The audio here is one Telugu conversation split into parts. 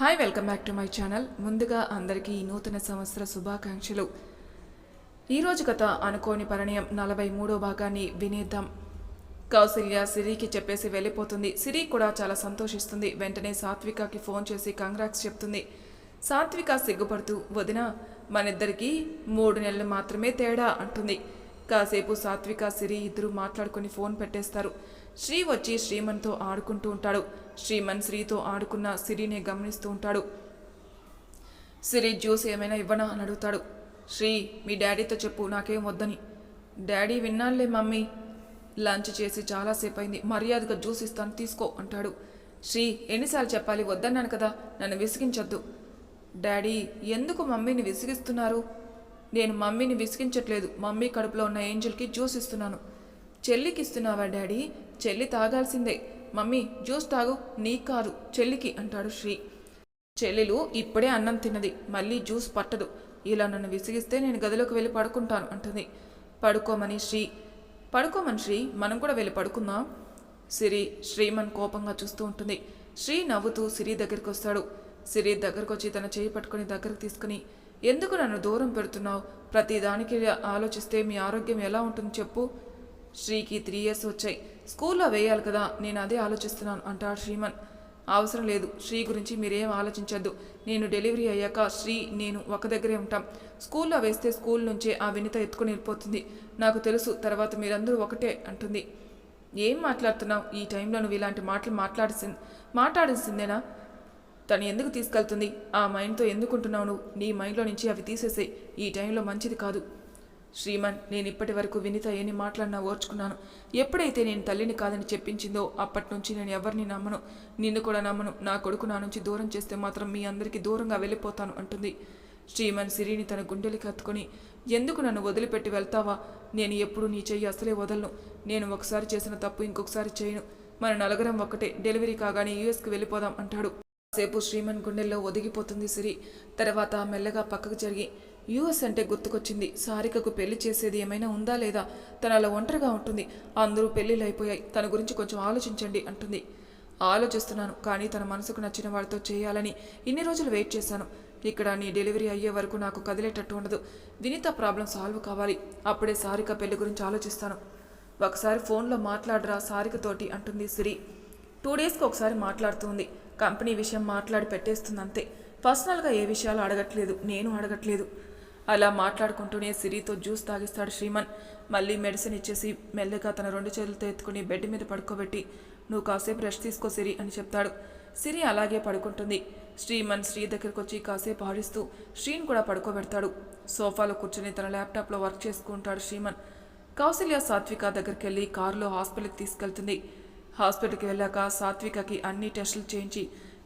Hi welcome back to my channel ముందుగా అందరికీ ఈ నూతన సంవత్సర శుభాకాంక్షలు. ఈరోజు కథ అనుకోని పరిణయం నలభై మూడో భాగాన్ని వినేద్దాం. కౌసల్య సిరికి చెప్పేసి వెళ్ళిపోతుంది. సిరి కూడా చాలా సంతోషిస్తుంది. వెంటనే సాత్వికకి ఫోన్ చేసి కంగ్రాక్స్ చెప్తుంది. సాత్విక సిగ్గుపడుతూ వదిన మనిద్దరికీ మూడు నెలలు మాత్రమే తేడా అంటుంది. కాసేపు సాత్విక సిరి ఇద్దరు మాట్లాడుకుని ఫోన్ పెట్టేస్తారు. శ్రీ వచ్చి శ్రీమన్తో ఆడుకుంటూ ఉంటాడు. శ్రీమన్ శ్రీతో ఆడుకున్న సిరిని గమనిస్తూ ఉంటాడు. సిరి జ్యూస్ ఏమైనా ఇవ్వనా అని అడుగుతాడు. శ్రీ మీ డాడీతో చెప్పు నాకేం వద్దని. Daddy విన్నానులే mummy. లంచ్ చేసి చాలాసేపు అయింది మర్యాదగా జ్యూస్ ఇస్తాను తీసుకో అంటాడు. శ్రీ ఎన్నిసార్లు చెప్పాలి? వద్దన్నాను కదా. నన్ను విసిగించొద్దు. డాడీ ఎందుకు మమ్మీని విసిగిస్తున్నారు? నేను మమ్మీని విసిగించట్లేదు. మమ్మీ కడుపులో ఉన్న ఏంజల్కి జ్యూస్ ఇస్తున్నాను. చెల్లికి ఇస్తున్నావా డాడీ? చెల్లి తాగాల్సిందే. మమ్మీ జ్యూస్ తాగు నీ కాదు చెల్లికి అంటాడు శ్రీ. చెల్లెలు ఇప్పుడే అన్నం తిన్నది మళ్ళీ జ్యూస్ పట్టదు. ఇలా నన్ను విసిగిస్తే నేను గదిలోకి వెళ్ళి పడుకుంటాను అంటుంది. పడుకోమని శ్రీ. పడుకోమని శ్రీ మనం కూడా వెళ్ళి పడుకుందాం. సిరి శ్రీమన్ కోపంగా చూస్తూ ఉంటుంది. శ్రీ నవ్వుతూ సిరి దగ్గరికి వస్తాడు. సిరి దగ్గరకు వచ్చి తన చేయి పట్టుకుని దగ్గరకు తీసుకుని ఎందుకు నన్ను దూరం పెడుతున్నావు? ప్రతి దానికి ఆలోచిస్తే మీ ఆరోగ్యం ఎలా ఉంటుందో చెప్పు. శ్రీకి త్రీ ఇయర్స్ వచ్చాయి. స్కూల్లో వేయాలి కదా నేను అదే ఆలోచిస్తున్నాను అంటాడు శ్రీమన్. అవసరం లేదు శ్రీ గురించి మీరేం ఆలోచించద్దు. నేను డెలివరీ అయ్యాక శ్రీ నేను ఒక దగ్గరే ఉంటాం. స్కూల్లో వేస్తే స్కూల్ నుంచే ఆ వినిత ఎత్తుకుని వెళ్ళిపోతుంది. నాకు తెలుసు తర్వాత మీరందరూ ఒకటే అంటుంది. ఏం మాట్లాడుతున్నావు? ఈ టైంలో నువ్వు ఇలాంటి మాటలు మాట్లాడిసింది మాట్లాడాల్సిందేనా తను ఎందుకు తీసుకెళ్తుంది? ఆ మైండ్తో ఎందుకుంటున్నావు నువ్వు? నీ మైండ్లో నుంచి అవి తీసేసే ఈ టైంలో మంచిది కాదు. శ్రీమన్ నేను ఇప్పటి వరకు వినిత ఎన్ని మాట్లాడినా ఓర్చుకున్నాను. ఎప్పుడైతే నేను తల్లిని కాదని చెప్పించిందో అప్పటి నుంచి నేను ఎవరిని నమ్మను. నిన్ను కూడా నమ్మను. నా కొడుకు నా నుంచి దూరం చేస్తే మాత్రం మీ అందరికీ దూరంగా వెళ్ళిపోతాను అంటుంది. శ్రీమన్ సిరిని తన గుండెలకి హత్తుకొని ఎందుకు నన్ను వదిలిపెట్టి వెళ్తావా? నేను ఎప్పుడు నీ చెయ్యి అసలే వదలను. నేను ఒకసారి చేసిన తప్పు ఇంకొకసారి చేయను. మన నలుగురం ఒక్కటే. డెలివరీ కాగానే యూఎస్కి వెళ్ళిపోదాం అంటాడు. సేపు శ్రీమన్ గుండెల్లో ఒదిగిపోతుంది సిరి. తర్వాత మెల్లగా పక్కకు జరిగి యూఎస్ అంటే గుర్తుకొచ్చింది. సారికకు పెళ్ళి చేసేది ఏమైనా ఉందా లేదా? తన అలా ఒంటరిగా ఉంటుంది. అందరూ పెళ్ళిళ్ళు అయిపోయాయి తన గురించి కొంచెం ఆలోచించండి అంటుంది. ఆలోచిస్తున్నాను కానీ తన మనసుకు నచ్చిన వాళ్ళతో చేయాలని ఇన్ని రోజులు వెయిట్ చేశాను. ఇక్కడ నీ డెలివరీ అయ్యే వరకు నాకు కదిలేటట్టు ఉండదు. వినీత ప్రాబ్లం సాల్వ్ కావాలి. అప్పుడే సారిక పెళ్ళి గురించి ఆలోచిస్తాను. ఒకసారి ఫోన్లో మాట్లాడరా సారికతోటి అంటుంది సిరి. టూ డేస్కి ఒకసారి మాట్లాడుతుంది. కంపెనీ విషయం మాట్లాడి పెట్టేస్తుంది అంతే పర్సనల్గా ఏ విషయాలు అడగట్లేదు. నేను అడగట్లేదు. అలా మాట్లాడుకుంటూనే సిరితో జ్యూస్ తాగిస్తాడు శ్రీమన్. మళ్ళీ మెడిసిన్ ఇచ్చేసి మెల్లగా తన రెండు చేతులతో ఎత్తుకుని బెడ్ మీద పడుకోబెట్టి నువ్వు కాసేపు రెస్ట్ తీసుకో సిరి అని చెప్తాడు. సిరి అలాగే పడుకుంటుంది. శ్రీమన్ శ్రీ దగ్గరకు వచ్చి కాసేపు ఆడిస్తూ శ్రీని కూడా పడుకోబెడతాడు. సోఫాలో కూర్చొని తన ల్యాప్టాప్లో వర్క్ చేసుకుంటాడు శ్రీమన్. కౌశల్య సాత్విక దగ్గరికి వెళ్ళి కారులో హాస్పిటల్కి తీసుకెళ్తుంది. హాస్పిటల్కి వెళ్ళాక సాత్వికకి అన్ని టెస్టులు చేయించి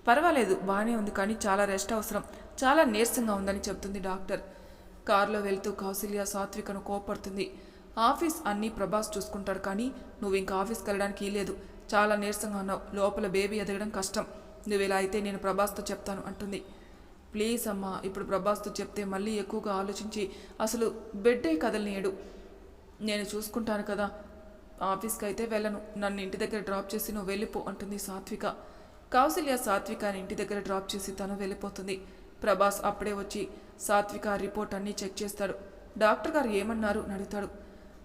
పర్వాలేదు బాగానే ఉంది కానీ చాలా రెస్ట్ అవసరం చాలా నీరసంగా ఉందని చెప్తుంది డాక్టర్. కారులో వెళ్తూ కౌసల్య సాత్వికను కోపడుతుంది ఆఫీస్ అన్నీ ప్రభాస్ చూసుకుంటాడు కానీ నువ్వు ఇంకా ఆఫీస్కి వెళ్ళడానికి లేదు చాలా నీరసంగా ఉన్నావు. లోపల బేబీ ఎదగడం కష్టం. నువ్వు ఇలా అయితే నేను ప్రభాస్తో చెప్తాను అంటుంది. ప్లీజ్ అమ్మా ఇప్పుడు ప్రభాస్తో చెప్తే మళ్ళీ ఎక్కువగా ఆలోచించి అసలు బెడ్డే కదలనీయడు. నేను చూసుకుంటాను కదా ఆఫీస్కి అయితే వెళ్ళను. నన్ను ఇంటి దగ్గర డ్రాప్ చేసి నువ్వు వెళ్ళిపో అంటుంది సాత్విక. కౌసల్య సాత్వికని ఇంటి దగ్గర డ్రాప్ చేసి తను వెళ్ళిపోతుంది. ప్రభాస్ అప్పుడే వచ్చి సాత్విక రిపోర్ట్ అన్నీ చెక్ చేస్తాడు. డాక్టర్ గారు ఏమన్నారు అని అడుగుతాడు.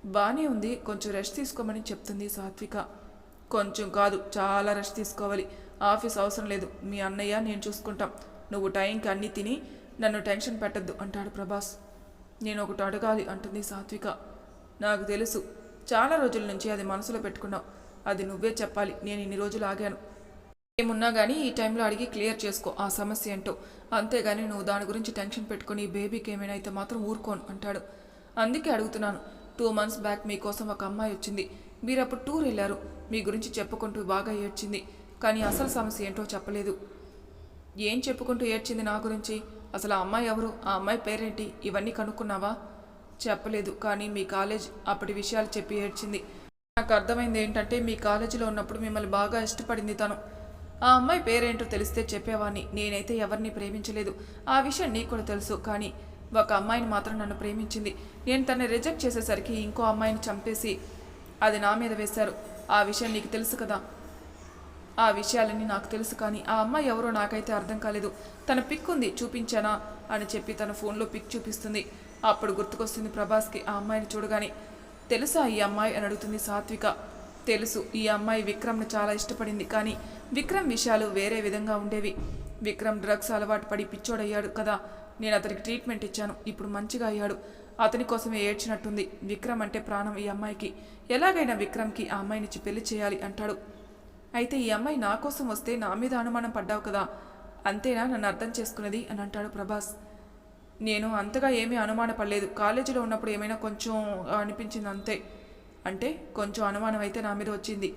బాగానే ఉంది కొంచెం రెస్ట్ తీసుకోమని చెప్తుంది సాత్విక. కొంచెం కాదు చాలా రెస్ట్ తీసుకోవాలి. ఆఫీస్ అవసరం లేదు మీ అన్నయ్య నేను చూసుకుంటాం. నువ్వు టైంకి అన్నీ తిని నన్ను టెన్షన్ పెట్టద్దు అంటాడు ప్రభాస్. నేను ఒకటి అడగాలి అంటుంది సాత్విక. నాకు తెలుసు చాలా రోజుల నుంచి అది మనసులో పెట్టుకున్నావు. అది నువ్వే చెప్పాలి నేను ఇన్ని రోజులు ఆగాను. ఏమున్నా కానీ ఈ టైంలో అడిగి క్లియర్ చేసుకో ఆ సమస్య ఏంటో. అంతేగాని నువ్వు దాని గురించి టెన్షన్ పెట్టుకుని బేబీకి ఏమైనా అయితే మాత్రం ఊరుకోను అంటాడు. అందుకే అడుగుతున్నాను టూ మంత్స్ బ్యాక్ మీకోసం ఒక అమ్మాయి వచ్చింది. మీరు అప్పుడు టూర్ వెళ్ళారు మీ గురించి చెప్పుకుంటూ బాగా ఏడ్చింది. కానీ అసలు సమస్య ఏంటో చెప్పలేదు. ఏం చెప్పుకుంటూ ఏడ్చింది నా గురించి? అసలు ఆ అమ్మాయి ఎవరు? ఆ అమ్మాయి పేరేంటి? ఇవన్నీ కనుక్కున్నావా? చెప్పలేదు కానీ మీ కాలేజ్ అప్పటి విషయాలు చెప్పి ఏడ్చింది. నాకు అర్థమైంది ఏంటంటే మీ కాలేజీలో ఉన్నప్పుడు మిమ్మల్ని బాగా ఇష్టపడింది తను. ఆ అమ్మాయి పేరేంటో తెలిస్తే చెప్పేవాడిని నేనైతే ఎవరిని ప్రేమించలేదు. ఆ విషయం నీకు కూడా తెలుసు. కానీ ఒక అమ్మాయిని మాత్రం నన్ను ప్రేమించింది. నేను తనని రిజెక్ట్ చేసేసరికి ఇంకో అమ్మాయిని చంపేసి అది నా మీద వేశారు. ఆ విషయం నీకు తెలుసు కదా? ఆ విషయాలన్నీ నాకు తెలుసు కానీ ఆ అమ్మాయి ఎవరో నాకైతే అర్థం కాలేదు. తన పిక్ ఉంది చూపించానా అని చెప్పి తన ఫోన్లో పిక్ చూపిస్తుంది. అప్పుడు గుర్తుకొస్తుంది ప్రభాస్కి ఆ అమ్మాయిని చూడగానే తెలుసా ఈ అమ్మాయి? అని అడుగుతుంది సాత్విక. తెలుసు. ఈ అమ్మాయి విక్రమ్ను చాలా ఇష్టపడింది. కానీ విక్రమ్ విషయాలు వేరే విధంగా ఉండేవి. విక్రమ్ డ్రగ్స్ అలవాటు పడి పిచ్చోడయ్యాడు కదా. నేను అతనికి ట్రీట్మెంట్ ఇచ్చాను. ఇప్పుడు మంచిగా అయ్యాడు. అతని కోసమే ఏడ్చినట్టుంది. విక్రమ్ అంటే ప్రాణం ఈ అమ్మాయికి. ఎలాగైనా విక్రమ్కి ఆ అమ్మాయినిచ్చి పెళ్ళి చేయాలి అంటాడు. అయితే ఈ అమ్మాయి నా కోసం వస్తే నా మీద అనుమానం పడ్డావు కదా. అంతేనా? నన్ను అర్థం చేసుకున్నది అని అంటాడు ప్రభాస్. నేను అంతగా ఏమీ అనుమానపడలేదు. కాలేజీలో ఉన్నప్పుడు ఏమైనా కొంచెం అనిపించింది అంతే. అంటే కొంచెం అనుమానం అయితే నా మీద వచ్చింది.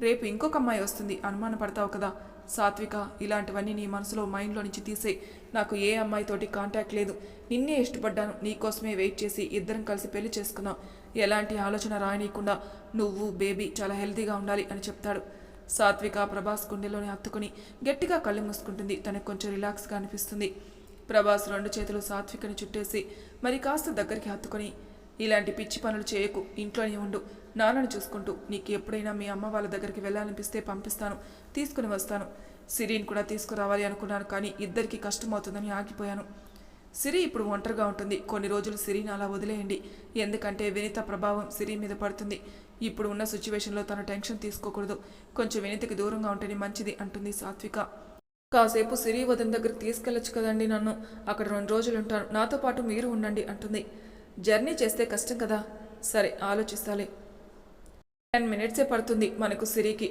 రేపు ఇంకొక అమ్మాయి వస్తుంది. అనుమాన పడతావు కదా. సాత్విక ఇలాంటివన్నీ నీ మనసులో మైండ్లో నుంచి తీసే. నాకు ఏ అమ్మాయితోటి కాంటాక్ట్ లేదు. నిన్నే ఇష్టపడ్డాను. నీకోసమే వెయిట్ చేసి ఇద్దరం కలిసి పెళ్ళి చేసుకున్నాం. ఎలాంటి ఆలోచన రాయనీయకుండా నువ్వు బేబీ చాలా హెల్తీగా ఉండాలి అని చెప్తాడు. సాత్విక ప్రభాస్ గుండెలోనే హత్తుకుని గట్టిగా కళ్ళు మూసుకుంటుంది. తనకు కొంచెం రిలాక్స్గా అనిపిస్తుంది. ప్రభాస్ రెండు చేతులు సాత్వికని చుట్టేసి మరి కాస్త దగ్గరికి హత్తుకొని ఇలాంటి పిచ్చి పనులు చేయకు. ఇంట్లోనే ఉండు. నాన్నని చూసుకుంటూ నీకు ఎప్పుడైనా మీ అమ్మ వాళ్ళ దగ్గరికి వెళ్ళాలనిపిస్తే పంపిస్తాను. తీసుకుని వస్తాను. సిరిని కూడా తీసుకురావాలి అనుకున్నాను కానీ ఇద్దరికీ కష్టమవుతుందని ఆగిపోయాను. సిరి ఇప్పుడు ఒంటరిగా ఉంటుంది. కొన్ని రోజులు సిరిని అలా వదిలేయండి. ఎందుకంటే వినిత ప్రభావం సిరి మీద పడుతుంది. ఇప్పుడు ఉన్న సిచ్యువేషన్లో తన టెన్షన్ తీసుకోకూడదు. కొంచెం వినితకి దూరంగా ఉంటేనే మంచిది అంటుంది సాత్విక. కాసేపు సిరి వదిన దగ్గరికి తీసుకెళ్ళొచ్చు కదండి నన్ను. అక్కడ రెండు రోజులు ఉంటాను నాతో పాటు మీరు ఉండండి అంటుంది. జర్నీ చేస్తే కష్టం కదా? సరే ఆలోచిస్తాలే. టెన్ మినిట్సే పడుతుంది మనకు సిరికి.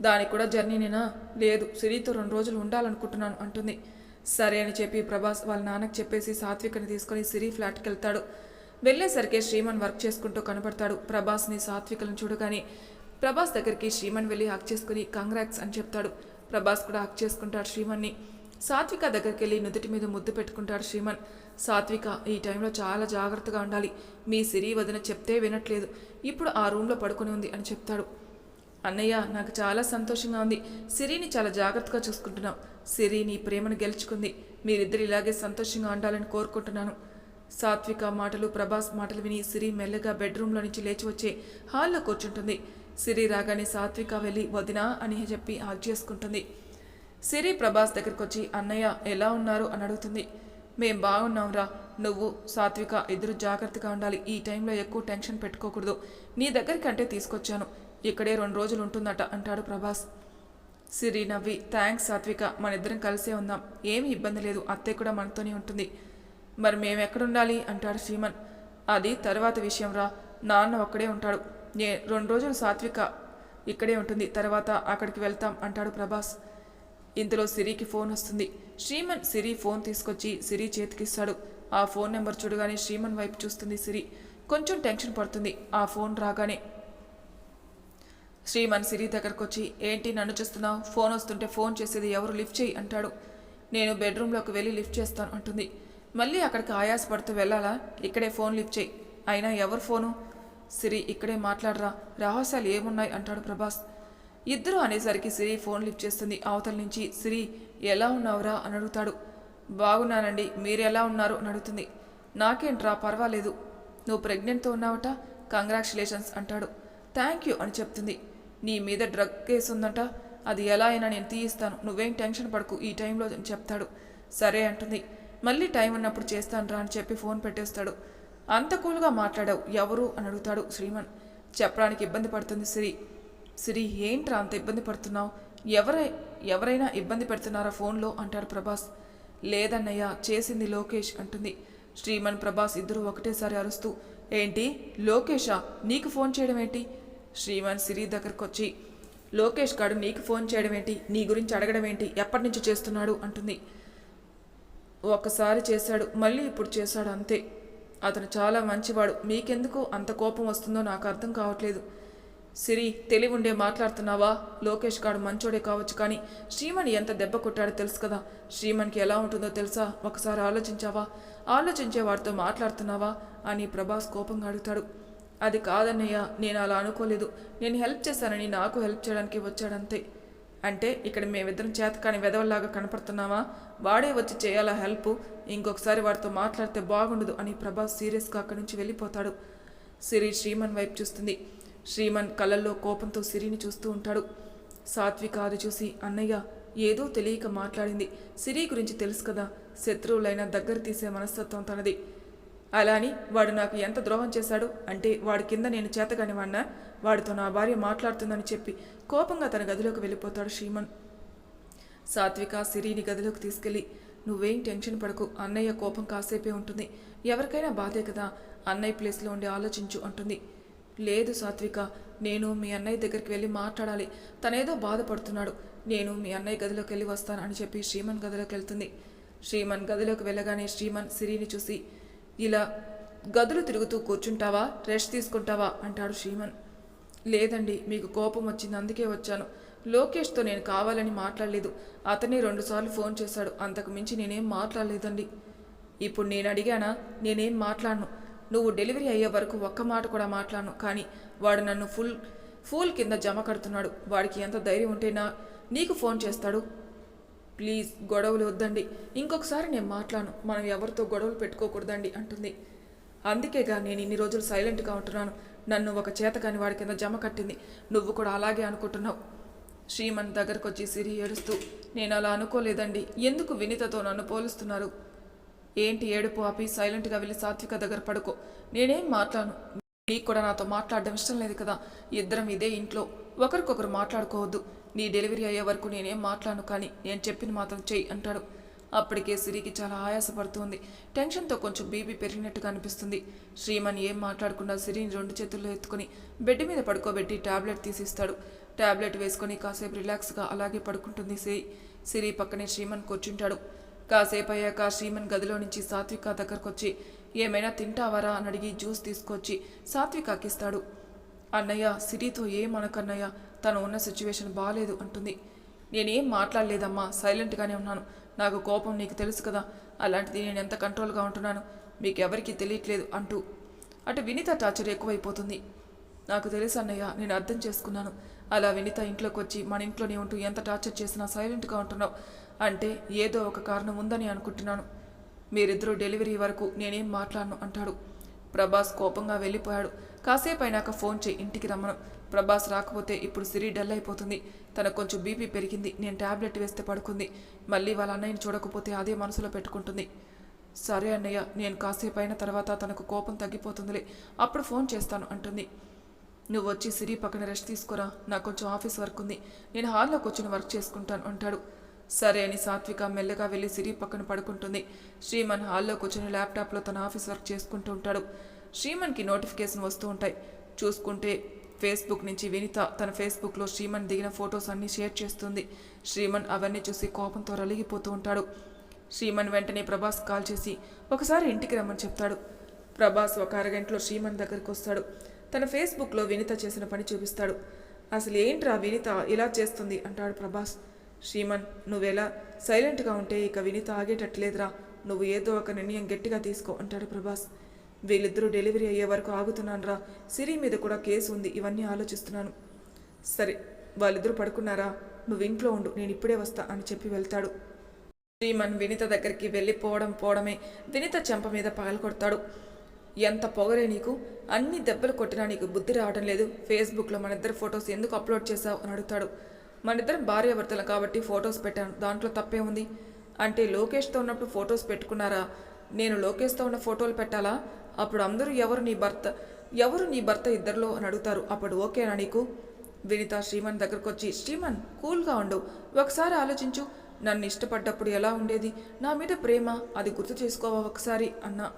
దానికి కూడా జర్నీనేనా? లేదు సిరితో రెండు రోజులు ఉండాలనుకుంటున్నాను అంటుంది. సరే అని చెప్పి ప్రభాస్ వాళ్ళ నాన్నకు చెప్పేసి సాత్వికని తీసుకొని సిరి ఫ్లాట్కి వెళ్తాడు వెళ్ళేసరికి శ్రీమన్ వర్క్ చేసుకుంటూ కనబడతాడు ప్రభాస్ని సాత్వికలను చూడగానే. ప్రభాస్ దగ్గరికి శ్రీమన్ వెళ్ళి హక్ చేసుకుని కాంగ్రాక్స్ అని చెప్తాడు. ప్రభాస్ కూడా హక్ చేసుకుంటాడు శ్రీమన్ని. సాత్విక దగ్గరికి వెళ్ళి నుదుటి మీద ముద్దు పెట్టుకుంటాడు శ్రీమన్. సాత్విక ఈ టైంలో చాలా జాగ్రత్తగా ఉండాలి. మీ సిరి వదిన చెప్తే వినట్లేదు. ఇప్పుడు ఆ రూమ్లో పడుకుని ఉంది అని చెప్తాడు. అన్నయ్య నాకు చాలా సంతోషంగా ఉంది. సిరిని చాలా జాగ్రత్తగా చూసుకుంటున్నాం. సిరి నీ ప్రేమను గెలుచుకుంది. మీరిద్దరు ఇలాగే సంతోషంగా ఉండాలని కోరుకుంటున్నాను. సాత్విక మాటలు ప్రభాస్ మాటలు విని సిరి మెల్లగా బెడ్రూమ్లో నుంచి లేచి వచ్చి హాల్లో కూర్చుంటుంది. సిరి రాగానే సాత్విక వెళ్ళి వదినా అని చెప్పి ఆగ్ చేసుకుంటుంది. సిరి ప్రభాస్ దగ్గరికి వచ్చి అన్నయ్య ఎలా ఉన్నారు? అని అడుగుతుంది. మేం బాగున్నాంరా నువ్వు సాత్విక ఇద్దరు జాగ్రత్తగా ఉండాలి. ఈ టైంలో ఎక్కువ టెన్షన్ పెట్టుకోకూడదు. నీ దగ్గరికి అంటే తీసుకొచ్చాను. ఇక్కడే రెండు రోజులు ఉంటుందట అంటాడు ప్రభాస్. సిరి నవ్వి థ్యాంక్స్ సాత్విక. మన ఇద్దరం కలిసే ఉందాం. ఏమీ ఇబ్బంది లేదు. అత్తయ్య కూడా మనతోనే ఉంటుంది. మరి మేము ఎక్కడుండాలి? అంటాడు శ్రీమన్. అది తర్వాత విషయం రా. నాన్న ఒక్కడే ఉంటాడు. నే రెండు రోజులు సాత్విక ఇక్కడే ఉంటుంది. తర్వాత అక్కడికి వెళ్తాం అంటాడు ప్రభాస్. ఇంతలో సిరికి ఫోన్ వస్తుంది. శ్రీమన్ సిరి ఫోన్ తీసుకొచ్చి సిరి చేతికిస్తాడు. ఆ ఫోన్ నెంబర్ చూడగానే శ్రీమన్ వైపు చూస్తుంది సిరి. కొంచెం టెన్షన్ పడుతుంది. ఆ ఫోన్ రాగానే శ్రీమన్ సిరి దగ్గరకు వచ్చి ఏంటి నన్ను చూస్తున్నావు? ఫోన్ వస్తుంటే ఫోన్ చేసేది ఎవరు? లిఫ్ట్ చేయి అంటాడు. నేను బెడ్రూమ్లోకి వెళ్ళి లిఫ్ట్ చేస్తాను అంటుంది. మళ్ళీ అక్కడికి ఆయాస పడుతూ వెళ్ళాలా? ఇక్కడే ఫోన్ లిఫ్ట్ చేయి. అయినా ఎవరు ఫోను? సిరి ఇక్కడే మాట్లాడరా. రహస్యాలు ఏమున్నాయి? అంటాడు ప్రభాస్. ఇద్దరు అనేసరికి సిరి ఫోన్ లిఫ్ట్ చేస్తుంది. అవతల నుంచి సిరి ఎలా ఉన్నావురా? అని అడుగుతాడు. బాగున్నానండి మీరు ఎలా ఉన్నారు? అని అడుగుతుంది. నాకేంట్రా పర్వాలేదు. నువ్వు ప్రెగ్నెంట్తో ఉన్నావట? కంగ్రాచులేషన్స్ అంటాడు. థ్యాంక్ యూ అని చెప్తుంది. నీ మీద డ్రగ్ కేసు ఉందంట. అది ఎలా అయినా నేను తీయిస్తాను. నువ్వేం టెన్షన్ పడకు ఈ టైంలో అని చెప్తాడు. సరే అంటుంది. మళ్ళీ టైం ఉన్నప్పుడు చేస్తానురా అని చెప్పి ఫోన్ పెట్టేస్తాడు. అంత కూల్గా మాట్లాడావు ఎవరు? అని అడుగుతాడు శ్రీమన్. చెప్పడానికి ఇబ్బంది పడుతుంది సిరి. సిరి ఏంట్రా అంత ఇబ్బంది పడుతున్నావు? ఎవరై ఎవరైనా ఇబ్బంది పెడుతున్నారా ఫోన్లో? అంటాడు ప్రభాస్. లేదన్నయ్య చేసింది లోకేష్ అంటుంది. శ్రీమన్ ప్రభాస్ ఇద్దరు ఒకటేసారి అరుస్తూ ఏంటి? లోకేషా? నీకు ఫోన్ చేయడం ఏంటి శ్రీమన్ సిరి దగ్గరకు వచ్చి లోకేష్ గాడు నీకు ఫోన్ చేయడం ఏంటి నీ గురించి అడగడం ఏంటి ఎప్పటి నుంచి చేస్తున్నాడు? అంటుంది. ఒక్కసారి చేశాడు మళ్ళీ ఇప్పుడు చేశాడు అంతే. అతను చాలా మంచివాడు. మీకెందుకు అంత కోపం వస్తుందో నాకు అర్థం కావట్లేదు. సిరి తెలివుండే మాట్లాడుతున్నావా? లోకేష్ గాడు మంచోడే కావచ్చు కానీ శ్రీమణి ఎంత దెబ్బ కొట్టాడో తెలుసు కదా. శ్రీమణికి ఎలా ఉంటుందో తెలుసా? ఒకసారి ఆలోచించావా? ఆలోచించే వారితో మాట్లాడుతున్నావా? అని ప్రభాస్ కోపంగా అడుగుతాడు. అది కాదన్నయ్య నేను అలా అనుకోలేదు. నేను హెల్ప్ చేశానని నాకు హెల్ప్ చేయడానికి వచ్చాడంతే. అంటే ఇక్కడ మేమిద్దరం చేత కాని వెదవల్లాగా కనపడుతున్నావా వాడే వచ్చి చేయాలా హెల్ప్? ఇంకొకసారి వాడితో మాట్లాడితే బాగుండదు అని ప్రభాస్ సీరియస్గా అక్కడి నుంచి వెళ్ళిపోతాడు. సిరి శ్రీమన్ వైపు చూస్తుంది. శ్రీమన్ కళ్ళల్లో కోపంతో సిరిని చూస్తూ ఉంటాడు. సాత్విక అది చూసి అన్నయ్య ఏదో తెలియక మాట్లాడింది. సిరి గురించి తెలుసు కదా. శత్రువులైనా దగ్గర తీసే మనస్తత్వం తనది. అలా అని వాడు నాకు ఎంత ద్రోహం చేశాడు అంటే వాడి కింద నేను చేతగాని వాడితో నా భార్య మాట్లాడుతుందని చెప్పి కోపంగా తన గదిలోకి వెళ్ళిపోతాడు శ్రీమన్. సాత్విక సిరిని గదిలోకి తీసుకెళ్ళి నువ్వేం టెన్షన్ పడకు. అన్నయ్య కోపం కాసేపే ఉంటుంది. ఎవరికైనా బాధే కదా. అన్నయ్య ప్లేస్లో ఉండి ఆలోచించు అంటుంది. లేదు సాత్విక నేను మీ అన్నయ్య దగ్గరికి వెళ్ళి మాట్లాడాలి. తనేదో బాధపడుతున్నాడు. నేను మీ అన్నయ్య గదిలోకి వెళ్ళి వస్తాను అని చెప్పి శ్రీమన్ గదిలోకి వెళ్తుంది. శ్రీమన్ గదిలోకి వెళ్ళగానే శ్రీమన్ సిరిని చూసి ఇలా గదులు తిరుగుతూ కూర్చుంటావా? రెస్ట్ తీసుకుంటావా? అంటాడు శ్రీమన్. లేదండి మీకు కోపం వచ్చింది అందుకే వచ్చాను. లోకేష్తో నేను కావాలని మాట్లాడలేదు. అతనే రెండుసార్లు ఫోన్ చేశాడు. అంతకు మించి నేనేం మాట్లాడలేదండి. ఇప్పుడు నేను అడిగానా? నేనేం మాట్లాడను? నువ్వు డెలివరీ అయ్యే వరకు ఒక్క మాట కూడా మాట్లాడను. కానీ వాడు నన్ను ఫుల్ ఫూల్ కింద జమ కడుతున్నాడు. వాడికి ఎంత ధైర్యం ఉంటే నా నీకు ఫోన్ చేస్తాడు. ప్లీజ్ గొడవలు వద్దండి. ఇంకొకసారి నేను మాట్లాడను. మనం ఎవరితో గొడవలు పెట్టుకోకూడదండి అంటుంది. అందుకేగా నేను ఇన్ని రోజులు సైలెంట్గా ఉంటున్నాను. నన్ను ఒక చేతకాని వాడి కింద జమ కట్టింది. నువ్వు కూడా అలాగే అనుకుంటున్నావు. శ్రీమన్ దగ్గరకు వచ్చి సిరి ఏడుస్తూ నేను అలా అనుకోలేదండి. ఎందుకు వినితతో నన్ను పోలుస్తున్నారు? ఏంటి ఏడుపు ఆపి సైలెంట్గా వెళ్ళి సాత్విక దగ్గర పడుకో. నేనేం మాట్లాను నీకు కూడా నాతో మాట్లాడడం ఇష్టం లేదు కదా. ఇద్దరం ఇదే ఇంట్లో. ఒకరికొకరు మాట్లాడుకోవద్దు. నీ డెలివరీ అయ్యే వరకు నేనేం మాట్లాడను కానీ నేను చెప్పిన మాత్రం చెయ్యి అంటాడు. అప్పటికే సిరికి చాలా ఆయాసపడుతుంది. టెన్షన్తో కొంచెం బీపీ పెరిగినట్టుగా అనిపిస్తుంది. శ్రీమన్ ఏం మాట్లాడకుండా సిరిని రెండు చేతుల్లో ఎత్తుకుని బెడ్ మీద పడుకోబెట్టి టాబ్లెట్ తీసిస్తాడు. టాబ్లెట్ వేసుకొని కాసేపు రిలాక్స్గా అలాగే పడుకుంటుంది సిరి సిరి పక్కనే శ్రీమన్ కూర్చుంటాడు. కాసేపు అయ్యాక శ్రీమన్ గదిలో నుంచి సాత్విక దగ్గరకొచ్చి ఏమైనా తింటావారా? అని అడిగి జ్యూస్ తీసుకొచ్చి సాత్వికాకి ఇస్తాడు. అన్నయ్య సిరితో ఏం తను ఉన్న సిచ్యువేషన్ బాగాలేదు అంటుంది. నేనేం మాట్లాడలేదమ్మా సైలెంట్గానే ఉన్నాను. నాకు కోపం నీకు తెలుసు కదా అలాంటిది నేను ఎంత కంట్రోల్గా ఉంటున్నాను? మీకు ఎవరికీ తెలియట్లేదు అంటూ. అటు వినిత టార్చర్ ఎక్కువైపోతుంది. నాకు తెలుసు అన్నయ్య నేను అర్థం చేసుకున్నాను. అలా వినిత ఇంట్లోకి వచ్చి మన ఇంట్లోనే ఉంటూ ఎంత టార్చర్ చేసినా సైలెంట్గా ఉంటున్నావు. అంటే ఏదో ఒక కారణం ఉందని అనుకుంటున్నాను. మీరిద్దరూ డెలివరీ వరకు నేనేం మాట్లాడను అంటాడు. ప్రభాస్ కోపంగా వెళ్ళిపోయాడు. కాసేపు అయినాక ఫోన్ చేయి ఇంటికి రమ్మను. ప్రభాస్ రాకపోతే ఇప్పుడు సిరి డల్ అయిపోతుంది. తనకు కొంచెం బీపీ పెరిగింది. నేను టాబ్లెట్ వేస్తే పడుకుంది. మళ్ళీ వాళ్ళ అన్నయ్యని చూడకపోతే అదే మనసులో పెట్టుకుంటుంది. సరే అన్నయ్య నేను కాసేపు అయిన తర్వాత తనకు కోపం తగ్గిపోతుందిలే. అప్పుడు ఫోన్ చేస్తాను అంటుంది. నువ్వు వచ్చి సిరి పక్కన రెస్ట్ తీసుకోరా. నాకు కొంచెం ఆఫీస్ వర్క్ ఉంది. నేను హాల్లో కూర్చొని వర్క్ చేసుకుంటాను అంటాడు. సరే అని సాత్విక మెల్లగా వెళ్ళి సిరి పక్కన పడుకుంటుంది. శ్రీమన్ హాల్లో కూర్చొని ల్యాప్టాప్లో తన ఆఫీస్ వర్క్ చేసుకుంటూ ఉంటాడు. శ్రీమన్కి నోటిఫికేషన్ వస్తూ ఉంటాయి. చూసుకుంటే ఫేస్బుక్ నుంచి వినిత తన ఫేస్బుక్లో శ్రీమన్ దిగిన ఫొటోస్ అన్నీ షేర్ చేస్తుంది. శ్రీమన్ అవన్నీ చూసి కోపంతో రలిగిపోతూ ఉంటాడు. శ్రీమన్ వెంటనే ప్రభాస్ కాల్ చేసి ఒకసారి ఇంటికి రమ్మని చెప్తాడు. ప్రభాస్ ఒక అరగంటలో శ్రీమన్ దగ్గరికి వస్తాడు. తన ఫేస్బుక్లో వినిత చేసిన పని చూపిస్తాడు. అసలు ఏంట్రా వినిత ఇలా చేస్తుంది? అంటాడు ప్రభాస్. శ్రీమన్ నువ్వెలా సైలెంట్గా ఉంటే ఇక వినిత ఆగేటట్లేదురా నువ్వు ఏదో ఒక నిర్ణయం గట్టిగా తీసుకో అంటాడు ప్రభాస్. వీళ్ళిద్దరూ డెలివరీ అయ్యే వరకు ఆగుతున్నాను రా సిరి మీద కూడా కేసు ఉంది ఇవన్నీ ఆలోచిస్తున్నాను. సరే వాళ్ళిద్దరూ పడుకున్నారా? నువ్వు ఇంట్లో ఉండు నేను ఇప్పుడే వస్తా అని చెప్పి వెళ్తాడు. శ్రీమన్ వినిత దగ్గరికి వెళ్ళిపోవడం పోవడమే. వినిత చెంప మీద పగలకొడతాడు ఎంత పొగరే నీకు? అన్ని దెబ్బలు కొట్టినా నీకు బుద్ధి రావడం లేదు. ఫేస్బుక్లో మన ఇద్దరు ఫొటోస్ ఎందుకు అప్లోడ్ చేశావు? అని అడుగుతాడు. మన ఇద్దరం భార్యాభర్తలు కాబట్టి ఫొటోస్ పెట్టాను. దాంట్లో తప్పే ఉంది. అంటే లోకేష్తో ఉన్నప్పుడు ఫొటోస్ పెట్టుకున్నారా? నేను లోకేష్తో ఉన్న ఫోటోలు పెట్టాలా? అప్పుడు అందరూ ఎవరు నీ భర్త ఎవరు నీ భర్త ఇద్దరిలో అని అడుగుతారు. అప్పుడు ఓకేనా నీకు? వినిత శ్రీమన్ దగ్గరకు వచ్చి శ్రీమన్ కూల్గా ఉండు. ఒకసారి ఆలోచించు. నన్ను ఇష్టపడ్డప్పుడు ఎలా ఉండేది? నా మీద ప్రేమ? అది గుర్తు చేసుకోవా ఒకసారి? అన్నా.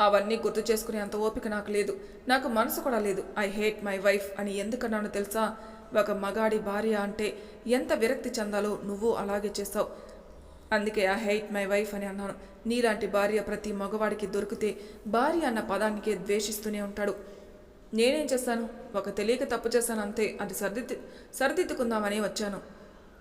అవన్నీ గుర్తు చేసుకునే అంత ఓపిక నాకు లేదు. నాకు మనసు కూడా లేదు. ఐ హేట్ మై వైఫ్ అని ఎందుకన్నానో తెలుసా? ఒక మగాడి భార్య అంటే ఎంత విరక్తి చెందాలో నువ్వు అలాగే చేస్తావు. అందుకే ఆ హైట్ మై వైఫ్ అని అన్నాను. నీలాంటి భార్య ప్రతి మగవాడికి దొరికితే భార్య అన్న పదానికే ద్వేషిస్తూనే ఉంటాడు. నేనేం చేశాను ఒక తెలియక తప్పు చేశాను అంతే. అది సరిదిద్దు సరిదిద్దుకుందామని వచ్చాను.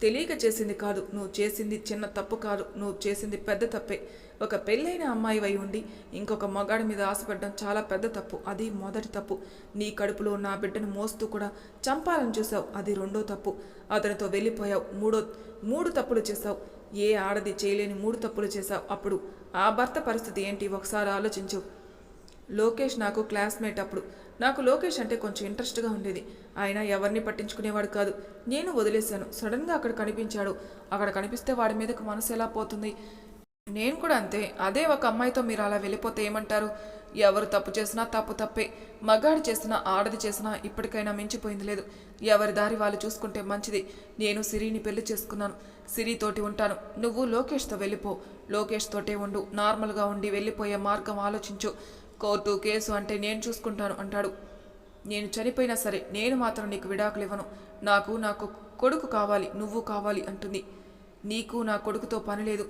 తెలియక చేసింది కాదు. నువ్వు చేసింది చిన్న తప్పు కాదు. నువ్వు చేసింది పెద్ద తప్పే. ఒక పెళ్ళైన అమ్మాయి అయి ఉండి ఇంకొక మగాడి మీద ఆశపడడం చాలా పెద్ద తప్పు. అది మొదటి తప్పు. నీ కడుపులో నా బిడ్డను మోస్తూ కూడా చంపాలని చూసావు అది రెండో తప్పు. అతనితో వెళ్ళిపోయావు. మూడో మూడు తప్పులు చేశావు. ఏ ఆడది చేయలేని మూడు తప్పులు చేశావు. అప్పుడు ఆ భర్త పరిస్థితి ఏంటి? ఒకసారి ఆలోచించు. లోకేష్ నాకు క్లాస్మేట్ అప్పుడు. నాకు లోకేష్ అంటే కొంచెం ఇంట్రెస్ట్గా ఉండేది. ఆయన ఎవరిని పట్టించుకునేవాడు కాదు. నేను వదిలేశాను. సడన్గా అక్కడ కనిపించాడు. అక్కడ కనిపిస్తే వాడి మీదకు మనసు ఎలా పోతుంది? నేను కూడా అంతే. అదే ఒక అమ్మాయితో మీరు అలా వెళ్ళిపోతే ఏమంటారు? ఎవరు తప్పు చేసినా తప్పు తప్పే. మగాడు చేసినా ఆడది చేసినా ఇప్పటికైనా మించిపోయింది లేదు. ఎవరి దారి వాళ్ళు చూసుకుంటే మంచిది. నేను సిరిని పెళ్ళి చేసుకున్నాను. సిరితోటి ఉంటాను. నువ్వు లోకేష్తో వెళ్ళిపో. లోకేష్ తోటే ఉండు. నార్మల్గా ఉండి వెళ్ళిపోయే మార్గం ఆలోచించు. కోర్టు కేసు అంటే నేను చూసుకుంటాను అంటాడు. నేను చనిపోయినా సరే నేను మాత్రం నీకు విడాకులు ఇవ్వను. నాకు నాకు కొడుకు కావాలి నువ్వు కావాలి అంటుంది. నీకు నా కొడుకుతో పని లేదు.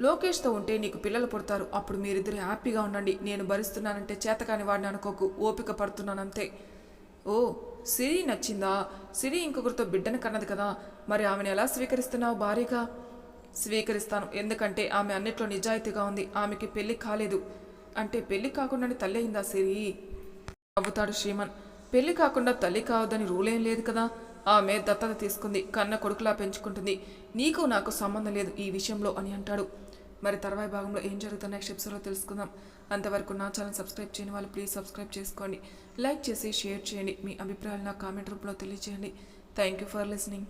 లోకేష్తో ఉంటే నీకు పిల్లలు పుడతారు. అప్పుడు మీరిద్దరు హ్యాపీగా ఉండండి. నేను భరిస్తున్నానంటే చేతకాని వాడిని అనుకోకు. ఓపిక పడుతున్నానంతే. ఓ సిరి నచ్చిందా? సిరి ఇంకొకరితో బిడ్డను కన్నది కదా. మరి ఆమెను ఎలా స్వీకరిస్తున్నావు భారీగా? స్వీకరిస్తాను. ఎందుకంటే ఆమె అన్నిట్లో నిజాయితీగా ఉంది. ఆమెకి పెళ్ళి కాలేదు. అంటే పెళ్ళి కాకుండానే తల్లి అయిందా సిరి? నవ్వుతాడు శ్రీమన్. పెళ్ళి కాకుండా తల్లి కావద్దని రూలేం లేదు కదా. ఆమె దత్తత తీసుకుంది కన్న కొడుకులా పెంచుకుంటుంది. నీకు నాకు సంబంధం లేదు ఈ విషయంలో అని అంటాడు. మరి తర్వాయి భాగంలో ఏం జరుగుతున్న నెక్స్ట్ తెలుసుకుందాం. అంతవరకు నా ఛానల్ సబ్స్క్రైబ్ చేయని వాళ్ళు ప్లీజ్ సబ్స్క్రైబ్ చేసుకోండి. లైక్ చేసి షేర్ చేయండి. మీ అభిప్రాయాలు నా కామెంట్ రూపంలో తెలియజేయండి. Thank you for listening.